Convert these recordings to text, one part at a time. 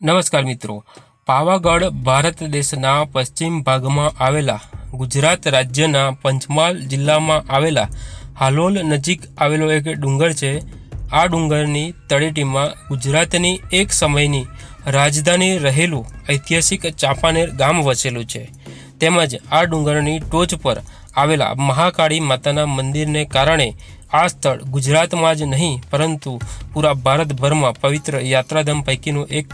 નમસ્કાર મિત્રો. પાવાગઢ ભારત દેશના પશ્ચિમ ભાગમાં આવેલા ગુજરાત રાજ્યના પંચમહાલ જિલ્લામાં આવેલા હાલોલ નજીક આવેલો એક ડુંગર છે. આ ડુંગરની તળેટીમાં ગુજરાતની એક સમયની રાજધાની રહેલું ઐતિહાસિક ચાંપાનેર ગામ વસેલું છે. તેમજ આ ડુંગરની ટોચ પર આવેલા મહાકાળી માતાના મંદિરને કારણે આ સ્થળ ગુજરાતમાં જ નહીં, પરંતુ પૂરા ભારતભરમાં પવિત્ર યાત્રાધામ પૈકીનું એક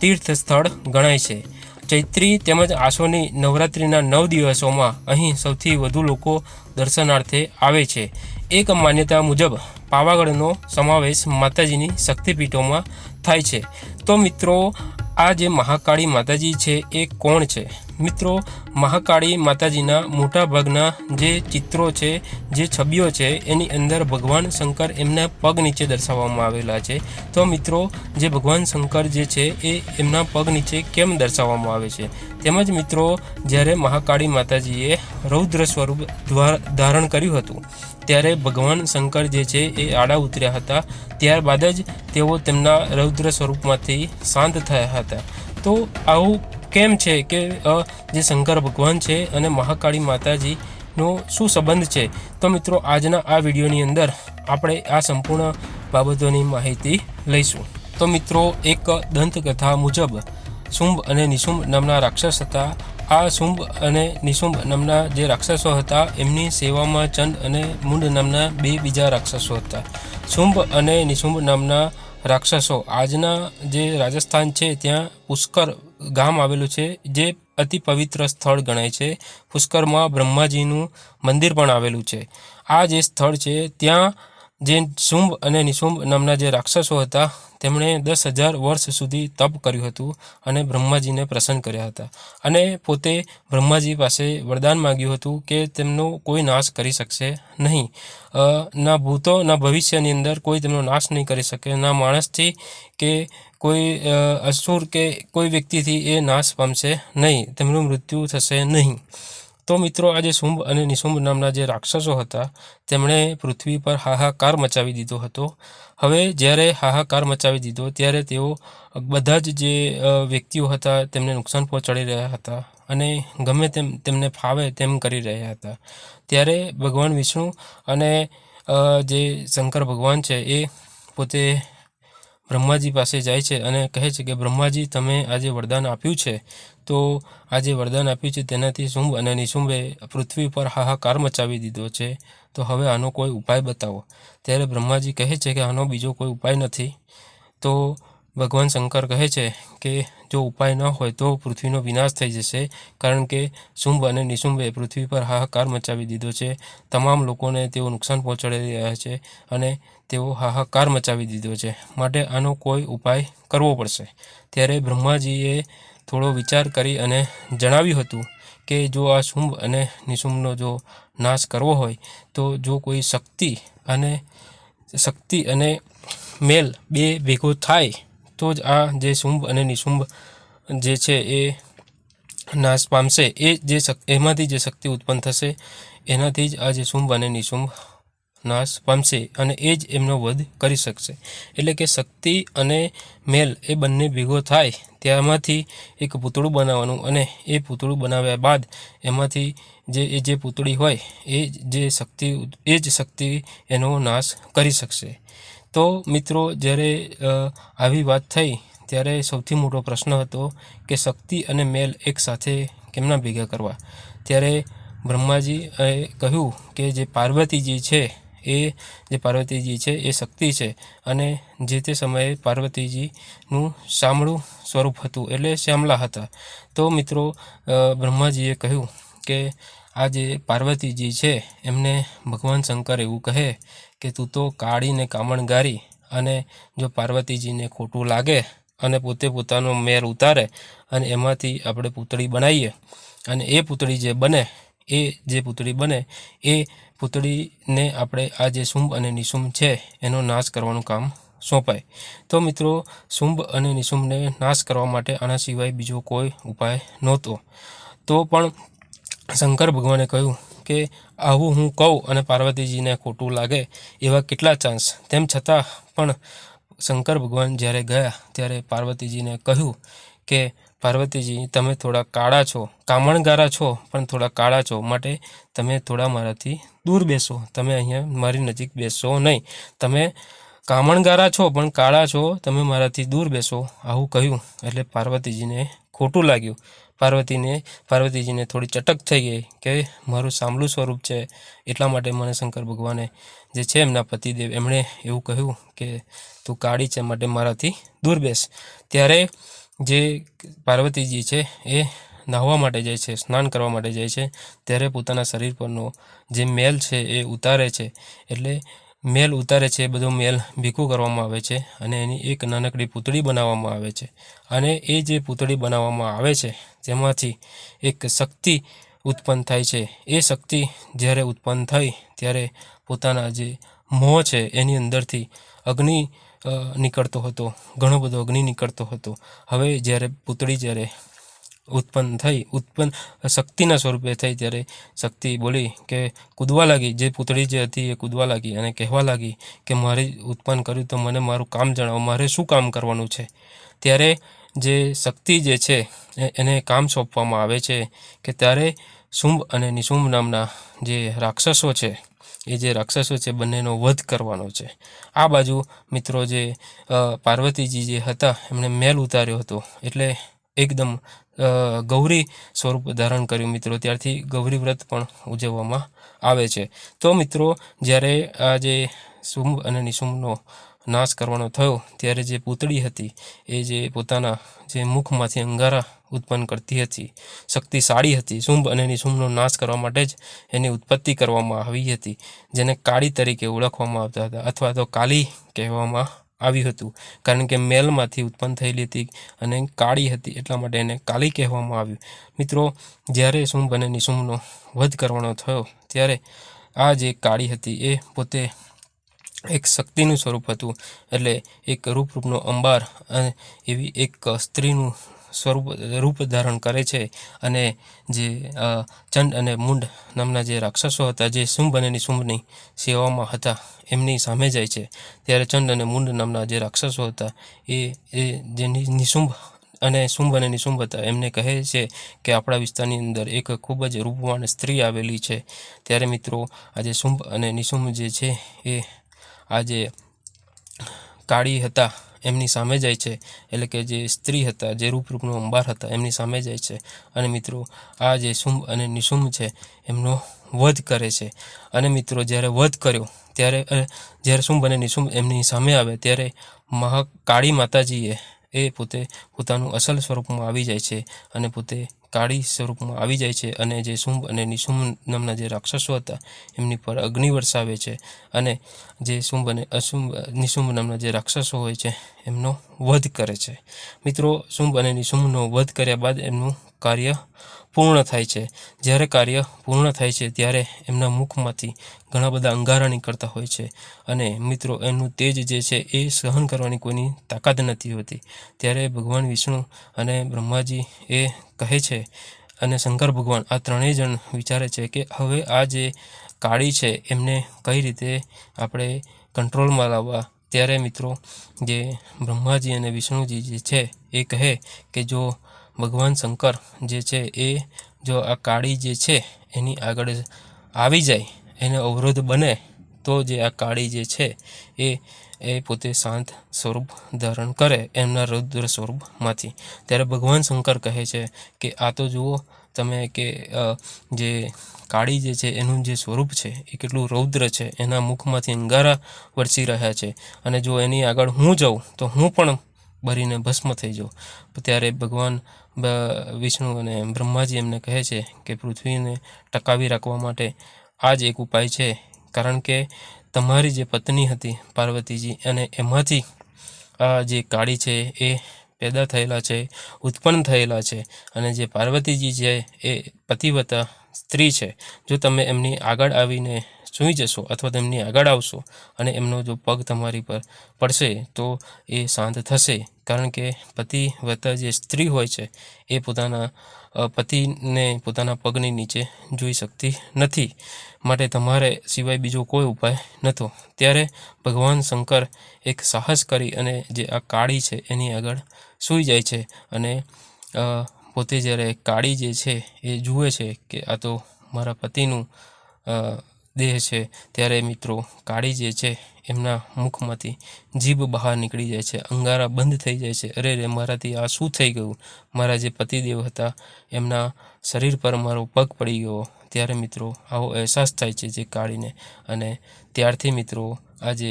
તીર્થ સ્થળ ગણાય છે. ચૈત્રી તેમજ આસોની નવરાત્રિના નવ દિવસોમાં અહીં સૌથી વધુ લોકો દર્શનાર્થે આવે છે. એક માન્યતા મુજબ પાવાગઢનો સમાવેશ માતાજીની શક્તિપીઠોમાં થાય છે. તો મિત્રો, આ જે મહાકાળી માતાજી છે, એ કોણ છે? મિત્રો, મહાકાળી માતાજીના મોટા ભાગના જે ચિત્રો છે, જે છબીઓ છે, એની અંદર ભગવાન શંકર એમના પગ નીચે દર્શાવવામાં આવેલા છે. તો મિત્રો, જે ભગવાન શંકર જે છે, એ એમના પગ નીચે કેમ દર્શાવવામાં આવે છે? તેમજ મિત્રો, જ્યારે મહાકાળી માતાજીએ રૌદ્ર સ્વરૂપ ધારણ કર્યું હતું, ત્યારે ભગવાન શંકર જે છે, એ આડા ઉતર્યા હતા. ત્યારબાદ જ તેઓ તેમના રૌદ્ર સ્વરૂપમાંથી શાંત થયા હતા. તો આવું કેમ છે કે જે શંકર ભગવાન છે અને મહાકાળી માતાજીનો શું સંબંધ છે? તો મિત્રો, આજના આ વિડીયોની અંદર આપણે આ સંપૂર્ણ બાબતોની માહિતી લઈશું. તો મિત્રો, એક દંતકથા મુજબ શુંભ અને નિશુંભ નામના રાક્ષસ હતા. આ શુંભ અને નિશુંભ નામના જે રાક્ષસો હતા, એમની સેવામાં ચંદ અને મુંડ નામના બે બીજા રાક્ષસો હતા. શુંભ અને નિશુંભ નામના રાક્ષસો, આજના જે રાજસ્થાન છે, ત્યાં પુષ્કર ગામ આવેલું છે, જે અતિ પવિત્ર સ્થળ ગણાય છે. પુષ્કરમાં બ્રહ્માજીનું મંદિર પણ આવેલું છે. આ જે સ્થળ છે, ત્યાં જે શુંભ અને નિશુંભ નામના જે રાક્ષસો હતા, તેમણે દસ હજાર વર્ષ સુધી તપ કર્યું હતું અને બ્રહ્માજીને પ્રસન્ન કર્યા હતા. અને પોતે બ્રહ્માજી પાસે વરદાન માગ્યું હતું કે તેમનો કોઈ નાશ કરી શકશે નહીં. ના ભૂતો, ના ભવિષ્યની અંદર કોઈ તેમનો નાશ નહીં કરી શકે. ના માણસથી કે કોઈ અસુર કે કોઈ વ્યક્તિથી એ નાશ પામશે નહીં. તેમનું મૃત્યુ થશે નહીં. તો મિત્રો આજે શુંભ અને નિશુંભ નામના જે રાક્ષસો હતા, તેમણે પૃથ્વી પર હાહાકાર મચાવી દીધો હતો. હવે જ્યારે હાહાકાર મચાવી દીધો, ત્યારે તેઓ બધા જ જે વ્યક્તિઓ હતા તેમને નુકસાન પહોંચાડી રહ્યા હતા અને ગમે તેમ તેમને ફાવે તેમ કરી રહ્યા હતા. ત્યારે ભગવાન વિષ્ણુ અને જે શંકર ભગવાન છે એ પોતે બ્રહ્માજી પાસે જાય છે અને કહે છે કે, બ્રહ્માજી, તમે આજે વરદાન આપ્યું છે. તો આ જે વરદાન આપ્યું છે તેનાથી શુંભ અને નિશુંભે પૃથ્વી પર હાહાકાર મચાવી દીધો છે. તો હવે આનો કોઈ ઉપાય બતાવો. ત્યારે બ્રહ્માજી કહે છે કે આનો બીજો કોઈ ઉપાય નથી. તો ભગવાન શંકર કહે છે કે જો ઉપાય ન હોય તો પૃથ્વીનો વિનાશ થઈ જશે, કારણ કે શુંભ અને નિશુંભે પૃથ્વી પર હાહાકાર મચાવી દીધો છે. તમામ લોકોને તેઓ નુકસાન પહોંચાડી રહ્યા છે અને તેઓ હાહાકાર મચાવી દીધો છે. માટે આનો કોઈ ઉપાય કરવો પડશે. ત્યારે બ્રહ્માજીએ થોડો વિચાર કરી અને જણાવ્યું હતું કે જો આ શુંભ અને નિશુંભનો જો નાશ કરવો હોય, તો જો કોઈ શક્તિ અને શક્તિ અને મેલ બે ભેગો થાય, તો જ આ જે શુંભ અને નિશુંભ જે છે એ નાશ પામશે. એ જે એમાંથી જે શક્તિ ઉત્પન્ન થશે, એનાથી જ આ જે શુંભ અને નિશુંભ નાશ પામશે અને એ જ એમનો વધ કરી શકશે. એટલે કે શક્તિ અને મેલ એ બંને ભેગો થાય ત્યાંમાંથી એક પૂતળું બનાવવાનું અને એ પૂતળું બનાવ્યા બાદ એમાંથી જે એ જે પૂતળી હોય એ જ શક્તિ એ જ શક્તિ એનો નાશ કરી શકશે. તો મિત્રો, જ્યારે આવી વાત થઈ, ત્યારે સૌથી મોટો પ્રશ્ન હતો કે શક્તિ અને મેલ એક સાથે કેમના ભેગા કરવા? ત્યારે બ્રહ્માજીએ કહ્યું કે જે પાર્વતીજી છે એ જે પાર્વતીજી છે, એ શક્તિ છે. અને જે તે સમયે પાર્વતીજીનું શામળું સ્વરૂપ હતું, એટલે શ્યામલા હતા. તો મિત્રો બ્રહ્માજીએ કહ્યું કે આ જે પાર્વતીજી છે, એમને ભગવાન શંકર એવું કહે કે તું તો કાળીને કામણગારી અને જો પાર્વતીજીને ખોટું લાગે અને પોતે પોતાનો મેર ઉતારે અને એમાંથી આપણે પૂતળી બનાવીએ અને એ પૂતળી જે બને, એ જે પૂતળી બને, એ પૂતળીને આપણે આ જે શુંભ અને નિશુંભ છે, એનો નાશ કરવાનું કામ સોંપાય. તો મિત્રો, શુંભ અને નિશુંભને નાશ કરવા માટે આના સિવાય બીજો કોઈ ઉપાય નહોતો. તો પણ શંકર ભગવાને કહ્યું કે, આવું હું કહું અને પાર્વતીજીને ખોટું લાગે એવા કેટલા ચાન્સ તેમ છતાં પણ શંકર ભગવાન જ્યારે ગયા ત્યારે પાર્વતીજીને કહ્યું કે પાર્વતીજી, તમે થોડા કાળા છો, કામણગારા છો, પણ થોડા કાળા છો. માટે તમે થોડા મારાથી દૂર બેસો. તમે અહીંયા મારી નજીક બેસો નહીં. તમે કામણગારા છો, પણ કાળા છો. તમે મારાથી દૂર બેસો. આવું કહ્યું. એટલે પાર્વતીજીને ખોટું લાગ્યું. પાર્વતીને, પાર્વતીજીને થોડી ચટક થઈ ગઈ કે મારું સાંભળું સ્વરૂપ છે. એટલા માટે મને શંકર ભગવાને જે છે એમના પતિદેવ, એમણે એવું કહ્યું કે તું કાળી છે, માટે મારાથી દૂર બેસ. ત્યારે જે પાર્વતીજી છે એ નાહવા માટે જાય છે, સ્નાન કરવા માટે જાય છે, ત્યારે પોતાના શરીર પરનો જે મેલ છે એ ઉતારે છે. એટલે મેલ ઉતારે છે, એ બધો મેલ ભીખું કરવામાં આવે છે અને એની એક નાનકડી પૂતળી બનાવવામાં આવે છે. અને એ જે પૂતળી બનાવવામાં આવે છે તેમાંથી એક શક્તિ ઉત્પન્ન થાય છે. એ શક્તિ જ્યારે ઉત્પન્ન થઈ, ત્યારે પોતાના જે મોહ છે, એની અંદરથી અગ્નિ નીકળતો હતો. ઘણો બધો અગ્નિ નીકળતો હતો. હવે જ્યારે પૂતળી જ્યારે ઉત્પન્ન થઈ, ઉત્પન્ન શક્તિના સ્વરૂપે થઈ ત્યારે શક્તિ બોલી કે કૂદવા લાગી. જે પૂતળી જે હતી એ કૂદવા લાગી અને કહેવા લાગી કે મારે ઉત્પન્ન કર્યું તો મને મારું કામ જણાવો, મારે શું કામ કરવાનું છે? ત્યારે જે શક્તિ જે છે એને કામ સોંપવામાં આવે છે કે ત્યારે શુંભ અને નિશુંભ નામના જે રાક્ષસો છે એ જે રાક્ષસો છે બંનેનો વધ કરવાનો છે. આ બાજુ મિત્રો જે પાર્વતીજી જે હતા, એમણે મેલ ઉતાર્યો હતો. એટલે એકદમ ગૌરી સ્વરૂપ ધારણ કર્યું મિત્રો. ત્યારથી ગૌરી વ્રત પણ ઉજવવામાં આવે છે. તો મિત્રો, જ્યારે આ જે શુંભ અને નિશુંભનો નાશ કરવાનો થયો, ત્યારે જે પૂતળી હતી, એ જે પોતાના જે મુખમાંથી અંગારા ઉત્પન્ન કરતી હતી, શક્તિશાળી હતી, શુંભ અને નિશુંભનો નાશ કરવા માટે જ એની ઉત્પત્તિ કરવામાં આવી હતી, જેને કાળી તરીકે ઓળખવામાં આવતા હતા, અથવા તો કાલી કહેવામાં આવ્યું હતું, કારણ કે મેલમાંથી ઉત્પન્ન થયેલી હતી અને કાળી હતી, એટલા માટે એને કાલી કહેવામાં આવ્યું. મિત્રો, જ્યારે શુંભ અને નિશુંભનો વધ કરવાનો થયો, ત્યારે આ જે કાળી હતી, એ પોતે એક શક્તિનું સ્વરૂપ હતું. એટલે એક રૂપરૂપનો અંબાર એવી એક સ્ત્રીનું સ્વરૂપ, રૂપ ધારણ કરે છે. અને જે ચંડ અને મુંડ નામના જે રાક્ષસો હતા, જે શુંભ અને નિશુંભની સેવામાં હતા, એમની સામે જાય છે. ત્યારે ચંડ અને મુંડ નામના જે રાક્ષસો હતા, એ એ જે નિશુંભ અને શુંભ અને નિશુંભ હતા, એમને કહે છે કે આપણા વિસ્તારની અંદર એક ખૂબ જ રૂપવાન સ્ત્રી આવેલી છે. ત્યારે મિત્રો, આજે શુંભ અને નિશુંભ જે છે, એ આજે કાળી હતા, એમની સામે જાય છે. એટલે કે જે સ્ત્રી હતા, જે રૂપરૂપનો અંબાર હતા, એમની સામે જાય છે. અને મિત્રો, આ જે શુંભ અને નિશુંભ છે, એમનો વધ કરે છે. અને મિત્રો, જ્યારે વધ કર્યો, ત્યારે જ્યારે શુંભ અને નિશુંભ એમની સામે આવે, ત્યારે મહા કાળી માતાજીએ એ પોતે પોતાનું અસલ સ્વરૂપમાં આવી જાય છે અને પોતે કાળી સ્વરૂપમાં આવી જાય છે અને જે શુંભ અને નિશુંભ નામના જે રાક્ષસો હતા, એમની પર અગ્નિ વરસાવે છે અને જે શુંભ અને અશુંભ, નિશુંભ નામના જે રાક્ષસો હોય છે, એમનો વધ કરે છે. મિત્રો, શુંભ અને નિશુંભનો વધ કર્યા બાદ એમનું કાર્ય પૂર્ણ થાય છે. જ્યારે કાર્ય પૂર્ણ થાય છે, ત્યારે એમના મુખમાંથી ઘણા બધા અંગારા નીકળતા હોય છે. અને મિત્રો, એનું તેજ જે છે, એ સહન કરવાની કોઈની તાકાત નથી હોતી. ત્યારે ભગવાન વિષ્ણુ અને બ્રહ્માજી એ કહે છે અને શંકર ભગવાન આ ત્રણેય જણ વિચારે છે કે હવે આ જે કાળી છે, એમને કઈ રીતે આપણે કંટ્રોલમાં લાવવા? ત્યારે મિત્રો, જે બ્રહ્માજી અને વિષ્ણુજી જે છે, એ કહે કે જો ભગવાન શંકર જે છે એ જો આ કાળી જે છે એની આગળ આવી જાય, એને અવરોધ બને, તો જે આ કાળી જે છે એ એ પોતે શાંત સ્વરૂપ ધારણ કરે એમના રૌદ્ર સ્વરૂપમાંથી. ત્યારે ભગવાન શંકર કહે છે કે, આ તો જુઓ તમે કે જે કાળી જે છે એનું જે સ્વરૂપ છે એ કેટલું રૌદ્ર છે, એના મુખમાંથી અંગારા વરસી રહ્યા છે. અને જો એની આગળ હું જાઉં, તો હું પણ બરીને ભસ્મ થઈ જાઉં. ત્યારે ભગવાન વિષ્ણુ અને બ્રહ્માજી એમને કહે છે કે પૃથ્વીને ટકાવી રાખવા માટે આ જ એક ઉપાય છે. કારણ કે તમારી જે પત્ની હતી પાર્વતીજી અને એમાંથી આ જે કાળી છે એ પેદા થયેલા છે, ઉત્પન્ન થયેલા છે અને જે પાર્વતીજી છે એ પતિવતા સ્ત્રી છે. જો તમે એમની આગળ આવીને સૂઈ જશો અથવા તેમની આગળ આવશો અને એમનો જો પગ તમારી પર પડશે, તો એ શાંત થશે. કારણ કે પતિ વત્તા જે સ્ત્રી હોય છે, એ પોતાના પતિને પોતાના પગની નીચે જોઈ શકતી નથી. માટે તમારે સિવાય બીજો કોઈ ઉપાય નહોતો ત્યારે ભગવાન શંકર એક સાહસ કરી અને જે આ કાળી છે, એની આગળ સૂઈ જાય છે અને પોતે જ્યારે કાળી જે છે, એ જુએ છે કે આ તો મારા પતિનું દેહ છે, ત્યારે મિત્રો કાળી જે છે, એમના મુખમાંથી જીભ બહાર નીકળી જાય છે, અંગારા બંધ થઈ જાય છે. અરે રે, મારાથી આ શું થઈ ગયું? મારા જે પતિદેવ હતા, એમના શરીર પર મારો પગ પડી ગયો. ત્યારે મિત્રો આવો અહેસાસ થાય છે જે કાળીને. અને ત્યારથી મિત્રો આ જે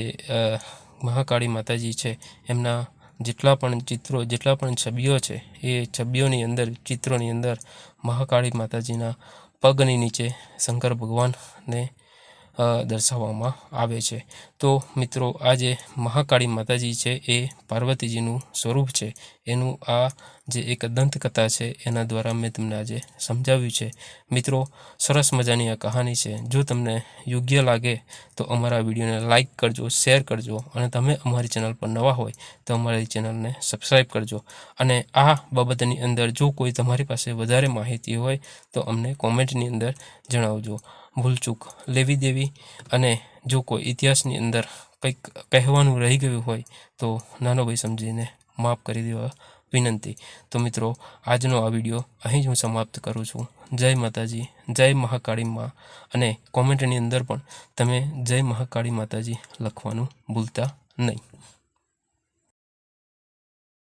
મહાકાળી માતાજી છે, એમના જેટલા પણ ચિત્રો, જેટલા પણ છબીઓ છે, એ છબીઓની અંદર, ચિત્રોની અંદર મહાકાળી માતાજીના પગની નીચે શંકર ભગવાનને દર્શાવવામાં આવે છે. તો મિત્રો, આ જે મહાકાળી માતાજી છે, એ પાર્વતીજીનું સ્વરૂપ છે. એનું આ જે એક દંતકથા છે, એના દ્વારા મેં તમને આજે સમજાવ્યું છે. મિત્રો, સરસ મજાની આ કહાની છે. જો તમને યોગ્ય લાગે, તો અમારા વિડીયોને લાઇક કરજો, શેર કરજો અને તમે અમારી ચેનલ પર નવા હોય, તો અમારી ચેનલને સબસ્ક્રાઈબ કરજો. અને આ બાબતની અંદર જો કોઈ તમારી પાસે વધારે માહિતી હોય, તો અમને કોમેન્ટની અંદર જણાવજો. ભૂલચૂક, લેવી દેવી અને જો કોઈ ઇતિહાસની અંદર કંઈક કહેવાનું રહી ગયું હોય તો નાનો ભાઈ સમજીને માફ કરી દેવા વિનંતી. તો મિત્રો, આજનો આ વીડિયો અહીં જ હું સમાપ્ત કરું છું. જય માતાજી, જય મહાકાળી માં અને કોમેન્ટની અંદર પણ તમે જય મહાકાળી માતાજી લખવાનું ભૂલતા નહીં.